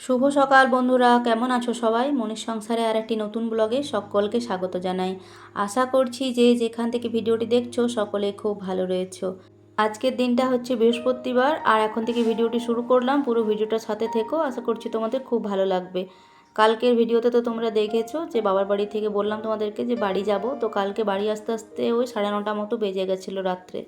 শুভ সকাল বন্ধুরা, কেমন আছো সবাই? মনের সংসারে আর একটি নতুন ব্লগে সকলকে স্বাগত জানাই। আশা করছি যে যেখান থেকে ভিডিওটি দেখছ সকলে খুব ভালো রয়েছো। আজকের দিনটা হচ্ছে বৃহস্পতিবার, আর এখন থেকে ভিডিওটি শুরু করলাম। পুরো ভিডিওটার সাথে থেকেও আশা করছি তোমাদের খুব ভালো লাগবে। কালকের ভিডিওতে তো তোমরা দেখেছ যে বাবার বাড়ি থেকে বললাম তোমাদেরকে যে বাড়ি যাব, তো কালকে বাড়ি আসতে আসতে ওই সাড়ে নটা মতো বেজে গেছিল রাত্রে।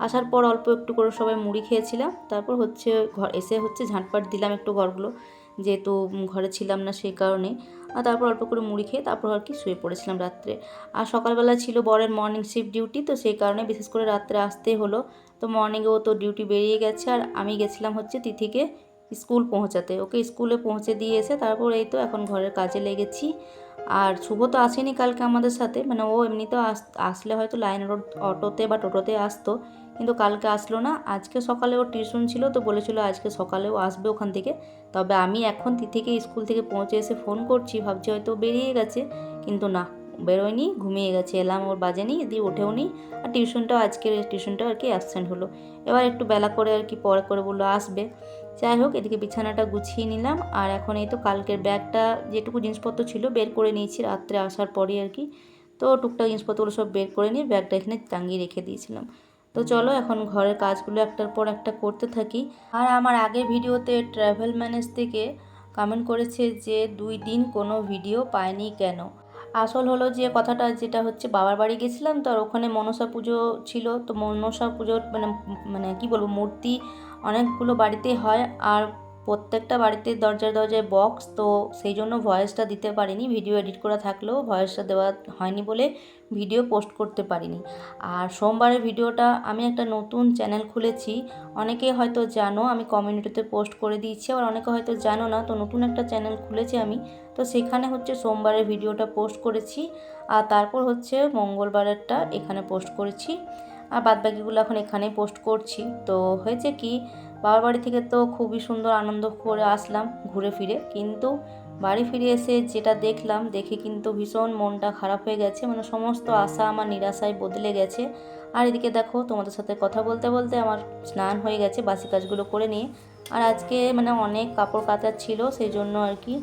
আসার পর অল্প একটু করে সবাই মুড়ি খেয়েছিলাম, তারপর হচ্ছে ঘর, এসে হচ্ছে ঝাঁটপাট দিলাম একটু ঘরগুলো। যেহেতু ঘরে ছিলাম না সেই কারণে। আর তারপর অল্প করে মুড়ি খেয়ে তারপর আর কি শুয়ে পড়েছিলাম রাত্রে। আর সকালবেলা ছিল বরের মর্নিং শিফট ডিউটি তো সেই কারণে বিশেষ করে রাত্রে আসতেই হলো। তো মর্নিংয়েও তো ডিউটি বেরিয়ে গেছে আর আমি গেছিলাম হচ্ছে তিথিকে স্কুল পৌঁছাতে। ওকে স্কুলে পৌঁছে দিয়ে এসে তারপর এই তো এখন ঘরের কাজে লেগেছি। আর শুভ তো আসেনি কালকে আমাদের সাথে মানে ও এমনিতেও আস, আসলে হয়তো লাইন রোড অটোতে বা টোটোতে আসতো। কিন্তু কালকে আসলো না, আজকে সকালে ওর টিউশন ছিল তো বলেছিল আজকে সকালেও আসবে ওখান থেকে। তবে আমি এখন থেকে স্কুল থেকে পৌঁছে এসে ফোন করছি, ভাবছি হয়তো বেরিয়ে গেছে, কিন্তু না, বেরোয়নি, ঘুমিয়ে গেছে, এলাম ওর বাজেনি দিয়ে ওঠেও নি আর টিউশনটাও আজকের টিউশনটাও আর কি অ্যাবসেন্ট হলো। এবার একটু বেলা করে আর কি পরে করে বলল আসবে। যাই হোক, এদিকে বিছানাটা গুছিয়ে নিলাম, আর এখন এই তো কালকের ব্যাগটা যেটুকু জিনিসপত্র ছিল বের করে নিয়েছি, রাত্রে আসার পরে আর কি। তো টুকটাক জিনিসপত্রগুলো সব বের করে নিয়ে ব্যাগটা এখানে টাঙিয়ে রেখে দিয়েছিলাম। তো চলো এখন ঘরের কাজগুলো একটার পর একটা করতে থাকি। আর আমার আগের ভিডিওতে ট্র্যাভেল ম্যানেজ থেকে কমেন্ট করেছে যে দুই দিন কোনো ভিডিও পায়নি কেন? আসল হলো যে কথাটা যেটা হচ্ছে বাবার বাড়ি গেছিলাম তো আর ওখানে মনসা পুজো ছিল। তো মনসা পুজোর মানে মানে কি বলব, মূর্তি অনেকগুলো বাড়িতে হয়। আর প্রত্যেকটা বাড়িতে দরজায় দরজায় বক্স তো সেই জন্য ভয়েসটা দিতে পারিনি ভিডিও এডিট করা থাকলেও ভয়েসটা দেওয়া হয়নি বলে ভিডিও পোস্ট করতে পারিনি। আর সোমবারের ভিডিওটা আমি একটা নতুন চ্যানেল খুলেছি অনেকে হয়তো জানো, আমি কমিউনিটিতে পোস্ট করে দিয়েছি, আবার অনেকে হয়তো জানো না, তো নতুন একটা চ্যানেল খুলেছি আমি, তো সেখানে হচ্ছে সোমবারের ভিডিওটা পোস্ট করেছি, আর তারপর হচ্ছে মঙ্গলবারেরটা এখানে পোস্ট করেছি, আর বাদবাকিগুলো এখন এখানেই পোস্ট করছি, তো হয়েছে কি বাবার বাড়ি থেকে তো খুবই সুন্দর আনন্দ করে আসলাম ঘুরে ফিরে। কিন্তু বাড়ি ফিরে এসে যেটা দেখলাম, দেখে কিন্তু ভীষণ মনটা খারাপ হয়ে গেছে। মানে সমস্ত আশা আমার নিরাশায় বদলে গেছে। আর এদিকে দেখো, তোমাদের সাথে কথা বলতে বলতে আমার স্নান হয়ে গেছে, বাসি কাজগুলো করে নিয়ে। আর আজকে মানে অনেক কাপড় কাচার ছিল, সেই জন্য আর কি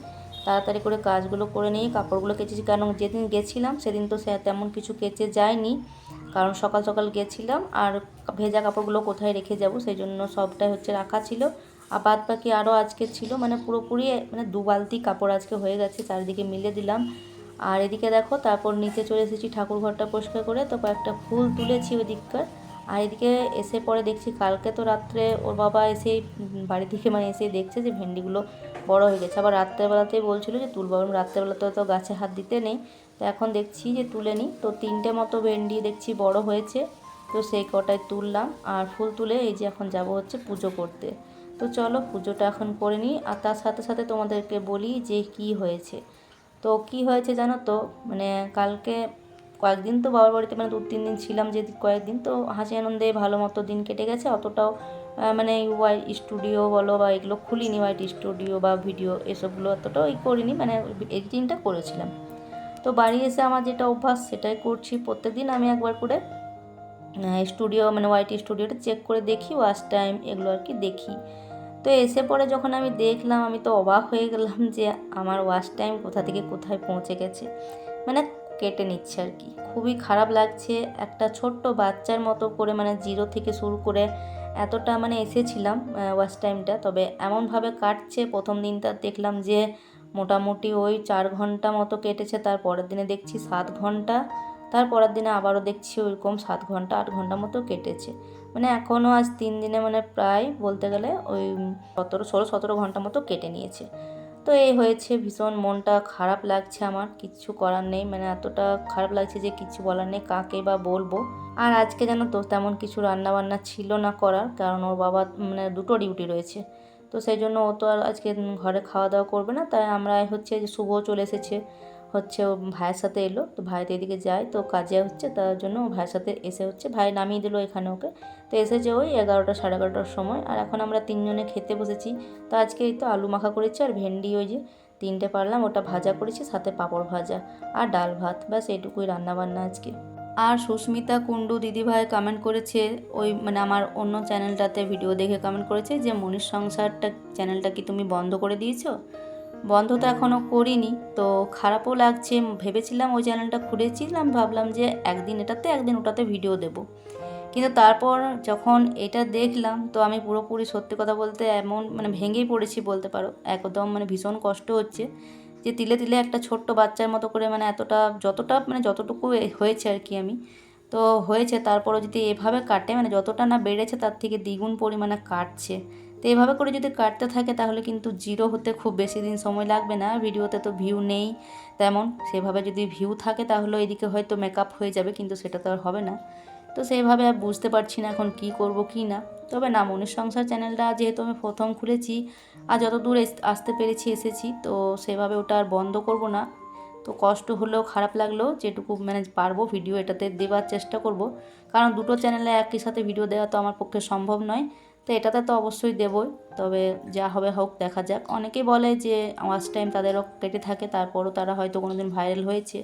তাড়াতাড়ি করে কাজগুলো করে নিয়ে কাপড়গুলো কেচেছি কারণ যেদিন গেছিলাম, সেদিন তো সে তেমন কিছু কেচে যায়নি। কারণ সকাল সকাল গেছিলাম, আর ভেজা কাপড়গুলো কোথায় রেখে যাব সেই জন্য সবটাই হচ্ছে রাখা ছিল। আর বাদ বাকি আরও আজকে ছিল মানে পুরোপুরি মানে দু বালতি কাপড় আজকে হয়ে গেছে, চারিদিকে মিলে দিলাম। আর এদিকে দেখো, তারপর নিচে চলে এসেছি ঠাকুর ঘরটা পরিষ্কার করে, তো কয়েকটা ফুল তুলেছি ওদিককার আর এদিকে এসে পরে দেখছি কালকে তো রাত্রে ওর বাবা এসে বাড়ি থেকে মানে এসে দেখছে যে ভেন্ডিগুলো বড় হয়ে গেছে। আবার রাত্রেবেলাতেই বলছিল যে তুলবো রাত্রেবেলাতে তো গাছে হাত দিতে নেই। তো এখন দেখছি যে তুলে নিই তো তিনটে মতো ভেন্ডি দেখছি বড় হয়েছে। তো সেই কটায় তুললাম আর ফুল তুলে এই যে এখন যাব হচ্ছে পুজো করতে। তো চলো পুজোটা এখন করে নিই আর তার সাথে সাথে তোমাদেরকে বলি যে কি হয়েছে। তো কি হয়েছে জানো তো? মানে কালকে কয়েকদিন তো বাবার বাড়িতে মানে দু তিন দিন ছিলাম যে কয়েকদিন, তো হাসি আনন্দে ভালো মতো দিন কেটে গেছে। অতটাও মানে ওয়াই স্টুডিও বলো বা এগুলো খুলিনি হোয়াইট স্টুডিও বা ভিডিও এসবগুলো অতটাও এই করিনি মানে এডিটিংটা করেছিলাম। তো বাড়ি এসে আমার যেটা অভ্যাস সেটাই করছি প্রত্যেক দিন আমি একবার করে। স্টুডিও মানে হোয়াইট স্টুডিওটা চেক করে দেখি ওয়াশ টাইম এগুলো আর কি দেখি। তো এসে পরে যখন আমি দেখলাম, আমি তো অবাক হয়ে গেলাম যে আমার ওয়াশ টাইম কোথা থেকে কোথায় পৌঁছে গেছে। মানে কেটে নিচ্ছে আর কি। খুবই খারাপ লাগছে, একটা ছোট্ট বাচ্চার মতো করে মানে জিরো থেকে শুরু করে এতটা মানে এসেছিলাম ওয়াশ টাইমটা তবে এমনভাবে কাটছে, প্রথম দিনটা দেখলাম যে মোটামুটি ওই চার ঘণ্টা মতো কেটেছে তার পরের দিনে দেখছি সাত ঘণ্টা। তার পরের দিনে আবারও দেখছি ওইরকম সাত ঘণ্টা, আট ঘণ্টা মতো কেটেছে। মানে এখনও আজ তিন দিনে মানে প্রায় বলতে গেলে ওই সতেরো, ষোলো, সতেরো ঘণ্টা মতো কেটে নিয়েছে। তো এই হয়েছে ভীষণ মনটা খারাপ লাগছে আমার কিচ্ছু করার নেই। মানে এতটা খারাপ লাগছে যে কিছু বলার নেই, কাকে বা বলব? আর আজকে জানো তো তেমন কিছু রান্না বান্না ছিল না করার, কারণ ওর বাবা মানে দুটো ডিউটি রয়েছে। তো সেই জন্য ও তো আর আজকে ঘরে খাওয়া দাওয়া করবে না। তাই আমরা হচ্ছে যে শুভ চলে এসেছে। হচ্ছে ও ভাইয়ের সাথে এলো, তো ভাই তো এদিকে যায়, তো কাজে হচ্ছে, তার জন্য ভাইয়ের সাথে এসে হচ্ছে, ভাই নামিয়ে দিল এখানে ওকে। তো এসেছে ওই এগারোটা সাড়ে এগারোটার সময়, আর এখন আমরা তিনজনে খেতে বসেছি। তো আজকে এই তো আলু মাখা করেছি আর ভেন্ডি ওই যে তিনটে পারলাম, ওটা ভাজা করেছি, সাথে পাঁপড় ভাজা আর ডাল ভাত, ব্যাস এইটুকুই রান্নাবান্না আজকে। আর সুস্মিতা কুণ্ডু দিদিভাই কমেন্ট করেছে, ওই মানে আমার অন্য চ্যানেলটাতে ভিডিও দেখে কমেন্ট করেছে যে মনির সংসারটা চ্যানেলটা কি তুমি বন্ধ করে দিয়েছ? বন্ধ তো এখনও করিনি, তো খারাপও লাগছে। ভেবেছিলাম ওই চ্যানেলটা খুলেছিলাম, ভাবলাম যে একদিন এটাতে, একদিন ওটাতে ভিডিও দেব। কিন্তু তারপর যখন এটা দেখলাম, তো আমি পুরোপুরি সত্যি কথা বলতে এমন মানে ভেঙেই পড়েছি বলতে পারো। একদম মানে ভীষণ কষ্ট হচ্ছে যে তিলে তিলে একটা ছোট্ট বাচ্চার মতো করে মানে এতটা, যতটা মানে যতটুকু হয়েছে আর কি আমি। তো হয়েছে, তারপরও যদি এভাবে কাটে মানে যতটা না বেড়েছে তার থেকে দ্বিগুণ পরিমাণে কাটছে। তো এভাবে করে যদি কাটতে থাকে তাহলে কিন্তু জিরো হতে খুব বেশি দিন সময় লাগবে না, ভিডিওতে তো ভিউ নেই। তেমন সেভাবে যদি ভিউ থাকে তাহলে এদিকে হয়তো মেকআপ হয়ে যাবে কিন্তু সেটা তো আর হবে না। তো সেইভাবে আর বুঝতে পারছি না এখন কি করব কি না। তবে না, মনের সংসার চ্যানেলটা যেহেতু আমি প্রথম খুলেছি আর যত দূর আসতে পেরেছি, এসেছি, তো সেভাবে ওটা আর বন্ধ করব না। তো কষ্ট হলেও খারাপ লাগলেও যেটুকু মানে পারব ভিডিও এটাতে দেওয়ার চেষ্টা করব। কারণ দুটো চ্যানেলে একই সাথে ভিডিও দেওয়া তো আমার পক্ষে সম্ভব নয়। তো এটাতে তো অবশ্যই দেবই। তবে যা হবে হোক, দেখা যাক। অনেকেই বলে যে ওয়াচ টাইম তাদেরও কেটে থাকে, তারপরও তারা হয়তো কোনো দিন ভাইরাল হয়েছে।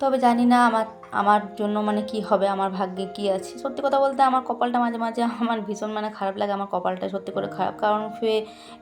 তবে জানি না আমার আমার জন্য মানে কি হবে, আমার ভাগ্যে কি আছে। সত্যি কথা বলতে আমার কপালটা মাঝে মাঝে আমার ভীষণ মানে খারাপ লাগে, আমার কপালটা সত্যি করে খারাপ। কারণ ফে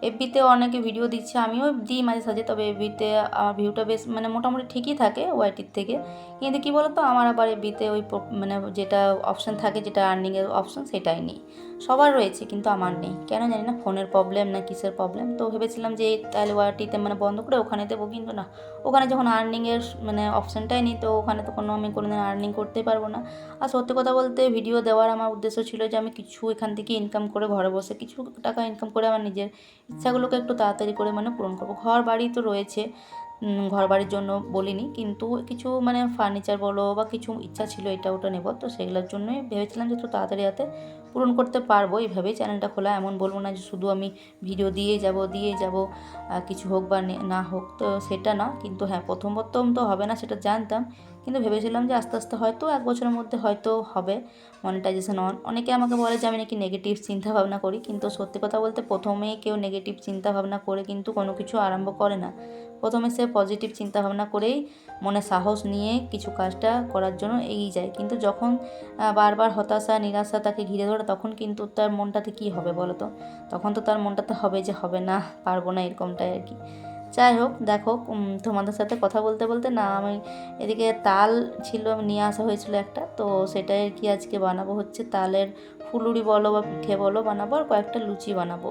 এফবিতে অনেকে ভিডিও দিচ্ছে, আমিও দিই মাঝে সাঝে, তবে এফবিতে আমার ভিউটা বেশ মানে মোটামুটি ঠিকই থাকে ওয়াইটির থেকে। কিন্তু কি বলতো? আমার আবার বিতে ওই মানে যেটা অপশান থাকে, যেটা আর্নিংয়ের অপশান সেটাই নেই। সবার রয়েছে, কিন্তু আমার নেই। কেন জানি না, ফোনের প্রবলেম না কিসের প্রবলেম তো ভেবেছিলাম যে তাহলে ওয়াইটিতে মানে বন্ধ করে ওখানে দেবো, কিন্তু না। ওখানে যখন আর্নিংয়ের মানে অপশানটাই নেই, তো ওখানে তো কোনো আমি কোনোদিন আর্নিং করতে পারব না। আর সত্যি কথা বলতে ভিডিও দেওয়ার আমার উদ্দেশ্য ছিল যে আমি কিছু এখান থেকে ইনকাম করে ঘরে বসে কিছু টাকা ইনকাম করে আমার নিজের ইচ্ছাগুলোকে একটু তাড়াতাড়ি করে মানে পূরণ করব। ঘর বাড়ি তো রয়েছে উম, ঘর বাড়ির জন্য বলিনি কিন্তু কিছু মানে ফার্নিচার বলো বা কিছু ইচ্ছা ছিল এটা ওটা নেব তো সেগুলোর জন্যই ভেবেছিলাম যে তো তাড়াতাড়ি হাতে পূরণ করতে পারব। এইভাবেই চ্যানেলটা খোলা এমন বলব না যে শুধু আমি ভিডিও দিয়ে যাব দিয়ে যাব কিছু হোক বা না হোক তো সেটা না। কিন্তু হ্যাঁ প্রথম প্রথম তো হবে না সেটা জানতাম। কিন্তু ভেবেছিলাম যে আস্তে আস্তে হয়তো এক বছরের মধ্যে হয়তো হবে মনিটাইজেশন অন অনেকে আমাকে বলে যে আমি নাকি নেগেটিভ চিন্তা ভাবনা করি, কিন্তু সত্যি কথা বলতে প্রথমে কেউ নেগেটিভ চিন্তা ভাবনা করে কিন্তু কোনো কিছু আরম্ভ করে না। প্রথমে সে পজিটিভ চিন্তা ভাবনা করেই মনে সাহস নিয়ে কিছু কাজটা করার জন্য এগিয়ে যায়। কিন্তু যখন বারবার হতাশা, নিরাশা তাকে ঘিরে ধরে, তখন কিন্তু তার মনটাতে কী হবে বলো তো তখন তো তার মনটাতে হবে যে হবে না, পারব না এরকমটাই আর কি। যাই হোক, দেখো তোমাদের সাথে কথা বলতে বলতে না, আমি এদিকে তাল ছিল নিয়ে আসা হয়েছিল একটা, তো সেটাই কি আজকে বানাবো হচ্ছে। তালের ফুলুরি বলো বা পিঠে বলো বানাবো আর কয়েকটা লুচি বানাবো।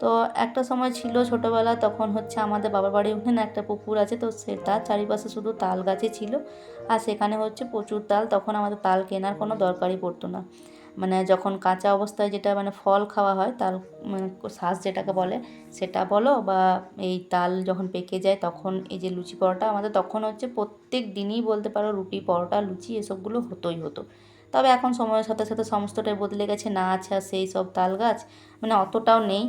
তো একটা সময় ছিল ছোটোবেলা, তখন হচ্ছে আমাদের বাবার বাড়ির ওখানে একটা পুকুর আছে, তো সে তার চারিপাশে শুধু তাল গাছে ছিল। আর সেখানে হচ্ছে প্রচুর তাল, তখন আমাদের তাল কেনার কোনো দরকারই পড়তো না। মানে যখন কাঁচা অবস্থায় যেটা মানে ফল খাওয়া হয় তাল মানে শ্বাস যেটাকে বলে, সেটা বলো বা এই তাল যখন পেকে যায় তখন এই যে লুচি পরোটা আমাদের তখন হচ্ছে প্রত্যেক দিনই বলতে পারো রুটি, পরোটা, লুচি এসবগুলো হতোই হতো। তবে এখন সময়ের সাথে সাথে সমস্তটাই বদলে গেছে, না আছে আর সেই সব তাল গাছ মানে অতটাও নেই।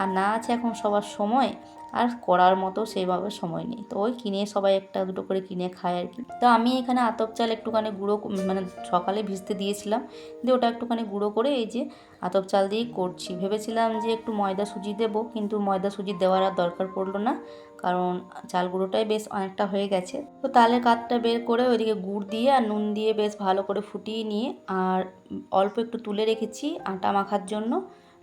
আর না আছে এখন সবার সময় আর করার মতো সেইভাবে সময় নেই। তো ওই কিনে সবাই একটা দুটো করে কিনে খায় আর কি। তো আমি এখানে আতপ চাল একটুখানি গুঁড়ো মানে সকালে ভিজতে দিয়েছিলাম। দিয়ে ওটা একটুখানি গুঁড়ো করে এই যে আতপ চাল দিয়েই করছি। ভেবেছিলাম যে একটু ময়দা সুজি দেবো, কিন্তু ময়দা সুজি দেওয়ার আর দরকার পড়ল না। কারণ চাল গুঁড়োটাই বেশ অনেকটা হয়ে গেছে। তো তালের কাতটা বের করে ওইদিকে গুড় দিয়ে আর নুন দিয়ে বেশ ভালো করে ফুটিয়ে নিয়ে আর অল্প একটু তুলে রেখেছি আটা মাখার জন্য।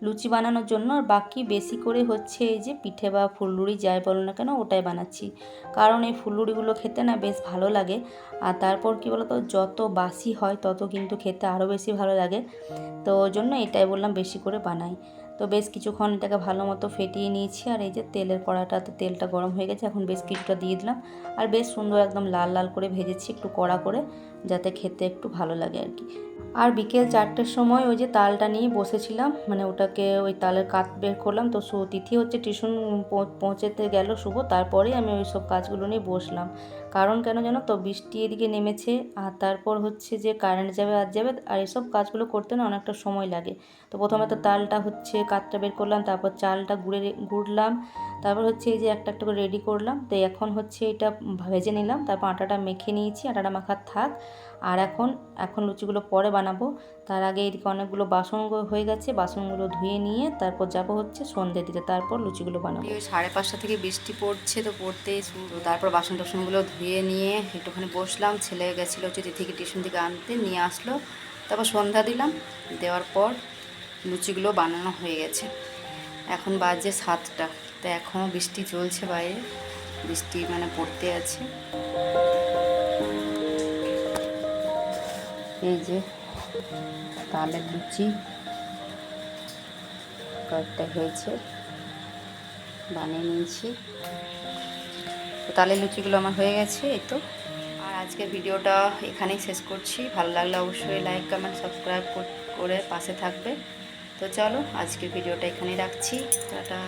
লুচি বানানোর জন্য। আর বাকি বেশি করে হচ্ছে এই যে পিঠে বা ফুলুরি যাই বলো না কেন, ওটাই বানাচ্ছি। কারণ এই ফুলুরিগুলো খেতে না বেশ ভালো লাগে। আর তারপর কি বলতো, যত বাসি হয় তত কিন্তু খেতে আরও বেশি ভালো লাগে। তো জন্য এটাই বললাম বেশি করে বানাই। তো বেশ কিছুক্ষণ এটাকে ভালো মতো ফেটিয়ে নিয়েছি। আর এই যে তেলের কড়াটাতে তেলটা গরম হয়ে গেছে, এখন বেশ কিছুটা দিয়ে দিলাম। আর বেশ সুন্দর একদম লাল লাল করে ভেজেছি একটু কড়া করে। যাতে খেতে একটু ভালো লাগে আর কি। আর বিকেল চারটের সময় ওই যে তালটা নিয়ে বসেছিলাম মানে ওটাকে ওই তালের কাত বের করলাম। তো তিথি হচ্ছে টিউশন পৌঁছেতে গেল শুভ তারপরেই আমি ওই সব কাজগুলো নিয়ে বসলাম। কারণ কেন জানো তো, বৃষ্টি এদিকে নেমেছে, আর তারপর হচ্ছে যে কারেন্ট যাবে আর যাবে, আর এসব কাজগুলো করতে না অনেকটা সময় লাগে। তো প্রথমে তো তালটা হচ্ছে কাতটা বের করলাম, তারপর চালটা গুঁড়ে গুড়লাম তারপর হচ্ছে এই যে একটা একটা করে রেডি করলাম। তো এখন হচ্ছে এটা ভেজে নিলাম, তারপর আটাটা মেখে নিয়েছি, আটাটা মাখার থাক। আর এখন এখন লুচিগুলো পরে বানাবো। তার আগে এদিকে অনেকগুলো বাসন হয়ে গেছে, বাসনগুলো ধুয়ে নিয়ে তারপর যাব হচ্ছে সন্ধে দিতে তারপর লুচিগুলো বানাবো। ওই সাড়ে পাঁচটা থেকে বৃষ্টি পড়ছে তো পড়তে তারপর বাসন টাসনগুলো ধুয়ে নিয়ে একটুখানি বসলাম। ছেলে গেছিল হচ্ছে থেকে টিউশন থেকে আনতে, নিয়ে আসলো। তারপর সন্ধ্যা দিলাম। দেওয়ার পর লুচিগুলো বানানো হয়ে গেছে। এখন বাজে সাতটা। তো এখনও বৃষ্টি চলছে বাইরে। বৃষ্টি মানে পড়তে আছে। এই যে তালের লুচি কয়েকটা হয়েছে, বানিয়ে নিয়েছি। তো তালের লুচিগুলো আমার হয়ে গেছে, এই তো। আর আজকে ভিডিওটা এখানেই শেষ করছি। ভালো লাগলে অবশ্যই লাইক কমেন্ট সাবস্ক্রাইব করে পাশে থাকবে। তো চলো আজকে ভিডিওটা এখানেই রাখছি। টাটা।